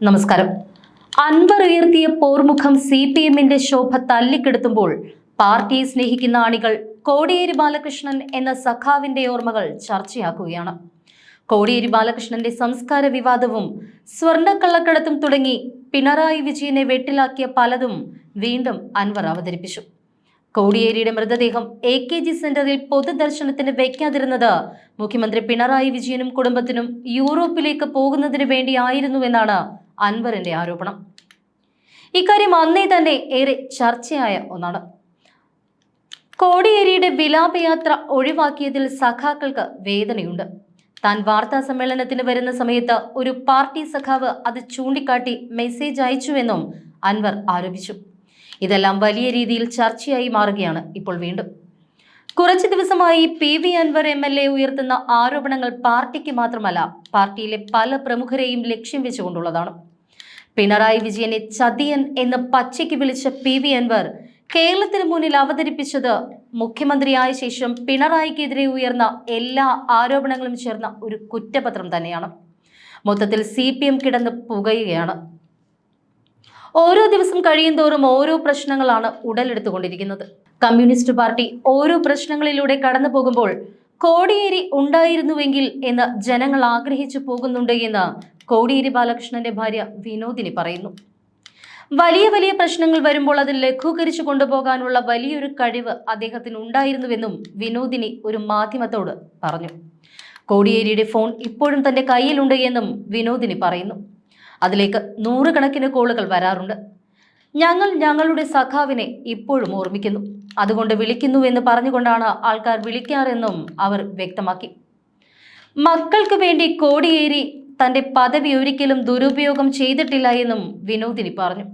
നമസ്കാരം. അൻവർ ഉയർത്തിയ പോർമുഖം C P എമ്മിന്റെ ശോഭ തല്ലിക്കെടുത്തുമ്പോൾ പാർട്ടിയെ സ്നേഹിക്കുന്ന അണികൾ കോടിയേരി ബാലകൃഷ്ണൻ എന്ന സഖാവിന്റെ ഓർമ്മകൾ ചർച്ചയാക്കുകയാണ്. കോടിയേരി ബാലകൃഷ്ണന്റെ സംസ്കാര വിവാദവും സ്വർണക്കള്ളക്കടത്തും തുടങ്ങി പിണറായി വിജയനെ വെട്ടിലാക്കിയ പലതും വീണ്ടും അൻവർ അവതരിപ്പിച്ചു. കോടിയേരിയുടെ മൃതദേഹം എ കെ ജി സെന്ററിൽ പൊതുദർശനത്തിന് വയ്ക്കാതിരുന്നത് മുഖ്യമന്ത്രി പിണറായി വിജയനും കുടുംബത്തിനും യൂറോപ്പിലേക്ക് പോകുന്നതിന് വേണ്ടിയായിരുന്നുവെന്നാണ് അൻവറിന്റെ ആരോപണം. ഇക്കാര്യം അന്നേ തന്നെ ഏറെ ചർച്ചയായ ഒന്നാണ്. കോടിയേരിയുടെ വിലാപയാത്ര ഒഴിവാക്കിയതിൽ സഖാക്കൾക്ക് വേദനയുണ്ട്. താൻ വാർത്താ സമ്മേളനത്തിന് വരുന്ന സമയത്ത് ഒരു പാർട്ടി സഖാവ് അത് ചൂണ്ടിക്കാട്ടി മെസ്സേജ് അയച്ചുവെന്നും അൻവർ ആരോപിച്ചു. ഇതെല്ലാം വലിയ രീതിയിൽ ചർച്ചയായി മാറുകയാണ് ഇപ്പോൾ വീണ്ടും. കുറച്ചു ദിവസമായി P V Anvar M L A ഉയർത്തുന്ന ആരോപണങ്ങൾ പാർട്ടിക്ക് മാത്രമല്ല പാർട്ടിയിലെ പല പ്രമുഖരെയും ലക്ഷ്യം വെച്ചുകൊണ്ടുള്ളതാണ്. പിണറായി വിജയനെ ചതിയൻ എന്ന് പച്ചയ്ക്ക് വിളിച്ച പി വി അൻവർ കേരളത്തിന് മുന്നിൽ അവതരിപ്പിച്ചത് മുഖ്യമന്ത്രിയായ ശേഷം പിണറായിക്കെതിരെ ഉയർന്ന എല്ലാ ആരോപണങ്ങളും ചേർന്ന ഒരു കുറ്റപത്രം തന്നെയാണ്. മൊത്തത്തിൽ സി പി എം കിടന്ന് പുകയുകയാണ്. ഓരോ ദിവസം കഴിയും തോറും ഓരോ പ്രശ്നങ്ങളാണ് ഉടലെടുത്തുകൊണ്ടിരിക്കുന്നത്. കമ്മ്യൂണിസ്റ്റ് പാർട്ടി ഓരോ പ്രശ്നങ്ങളിലൂടെ കടന്നു പോകുമ്പോൾ കോടിയേരി ഉണ്ടായിരുന്നുവെങ്കിൽ എന്ന് ജനങ്ങൾ ആഗ്രഹിച്ചു പോകുന്നുണ്ട് എന്ന് കോടിയേരി ബാലകൃഷ്ണന്റെ ഭാര്യ വിനോദിനി പറയുന്നു. വലിയ വലിയ പ്രശ്നങ്ങൾ വരുമ്പോൾ അത് ലഘൂകരിച്ചു കൊണ്ടുപോകാനുള്ള വലിയൊരു കഴിവ് അദ്ദേഹത്തിന് ഉണ്ടായിരുന്നുവെന്നും വിനോദിനി ഒരു മാധ്യമത്തോട് പറഞ്ഞു. കോടിയേരിയുടെ ഫോൺ ഇപ്പോഴും തന്റെ കയ്യിലുണ്ട് എന്നും വിനോദിനി പറയുന്നു. അതിലേക്ക് നൂറുകണക്കിന് കോളുകൾ വരാറുണ്ട്. ഞങ്ങൾ ഞങ്ങളുടെ സഖാവിനെ ഇപ്പോഴും ഓർമ്മിക്കുന്നു. അതുകൊണ്ട് വിളിക്കുന്നു എന്ന് പറഞ്ഞുകൊണ്ടാണ് ആൾക്കാർ വിളിക്കാറെന്നും അവർ വ്യക്തമാക്കി. മക്കൾക്ക് വേണ്ടി കോടിയേരി തന്റെ പദവി ഒരിക്കലും ദുരുപയോഗം ചെയ്തിട്ടില്ല എന്നും വിനോദിനി പറഞ്ഞു.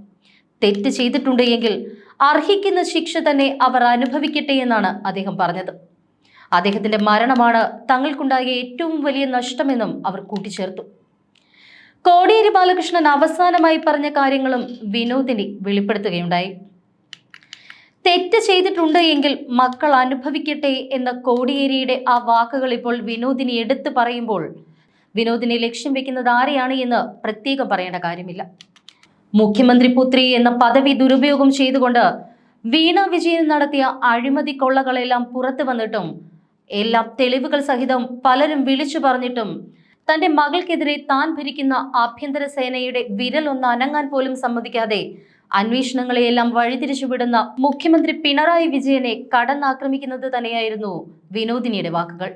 തെറ്റ് ചെയ്തിട്ടുണ്ടെങ്കിൽ അർഹിക്കുന്ന ശിക്ഷ തന്നെ അവർ അനുഭവിക്കട്ടെ എന്നാണ് അദ്ദേഹം പറഞ്ഞത്. അദ്ദേഹത്തിന്റെ മരണമാണ് തങ്ങൾക്കുണ്ടായ ഏറ്റവും വലിയ നഷ്ടമെന്നും അവർ കൂട്ടിച്ചേർത്തു. കോടിയേരി ബാലകൃഷ്ണൻ അവസാനമായി പറഞ്ഞ കാര്യങ്ങളും വിനോദിനി വെളിപ്പെടുത്തുകയുണ്ടായി. തെറ്റ് ചെയ്തിട്ടുണ്ട് എങ്കിൽ മക്കൾ അനുഭവിക്കട്ടെ എന്ന കോടിയേരിയുടെ ആ വാക്കുകൾ ഇപ്പോൾ വിനോദിനി എടുത്തു പറയുമ്പോൾ വിനോദിനെ ലക്ഷ്യം വെക്കുന്നത് ആരെയാണ് എന്ന് പ്രത്യേകം പറയേണ്ട കാര്യമില്ല. മുഖ്യമന്ത്രി പുത്രി എന്ന പദവി ദുരുപയോഗം ചെയ്തുകൊണ്ട് വീണ വിജയൻ നടത്തിയ അഴിമതി കൊള്ളകളെല്ലാം പുറത്തു വന്നിട്ടും എല്ലാം തെളിവുകൾ സഹിതം പലരും വിളിച്ചു പറഞ്ഞിട്ടും തന്റെ മകൾക്കെതിരെ താൻ ഭരിക്കുന്ന ആഭ്യന്തര സേനയുടെ വിരൽ ഒന്ന് അനങ്ങാൻ പോലും സമ്മതിക്കാതെ അന്വേഷണങ്ങളെയെല്ലാം വഴിതിരിച്ചുവിടുന്ന മുഖ്യമന്ത്രി പിണറായി വിജയനെ കടന്നാക്രമിക്കുന്നത് തന്നെയായിരുന്നു വിനോദിനിയുടെ വാക്കുകൾ.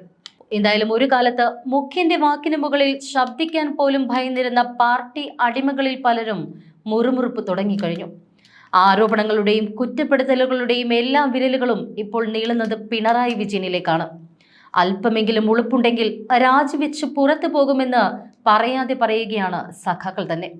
എന്തായാലും ഒരു കാലത്ത് മുഖ്യന്റെ വാക്കിന് മുകളിൽ ശബ്ദിക്കാൻ പോലും ഭയന്നിരുന്ന പാർട്ടി അടിമകളിൽ പലരും മുറുമുറുപ്പ് തുടങ്ങിക്കഴിഞ്ഞു. ആരോപണങ്ങളുടെയും കുറ്റപ്പെടുത്തലുകളുടെയും എല്ലാ വിരലുകളും ഇപ്പോൾ നീളുന്നത് പിണറായി വിജയനിലേക്കാണ്. അല്പമെങ്കിലും ഉളുപ്പുണ്ടെങ്കിൽ രാജിവെച്ച് പുറത്തു പോകുമെന്ന് പറയാതെ പറയുകയാണ് സഖാക്കൾ തന്നെ.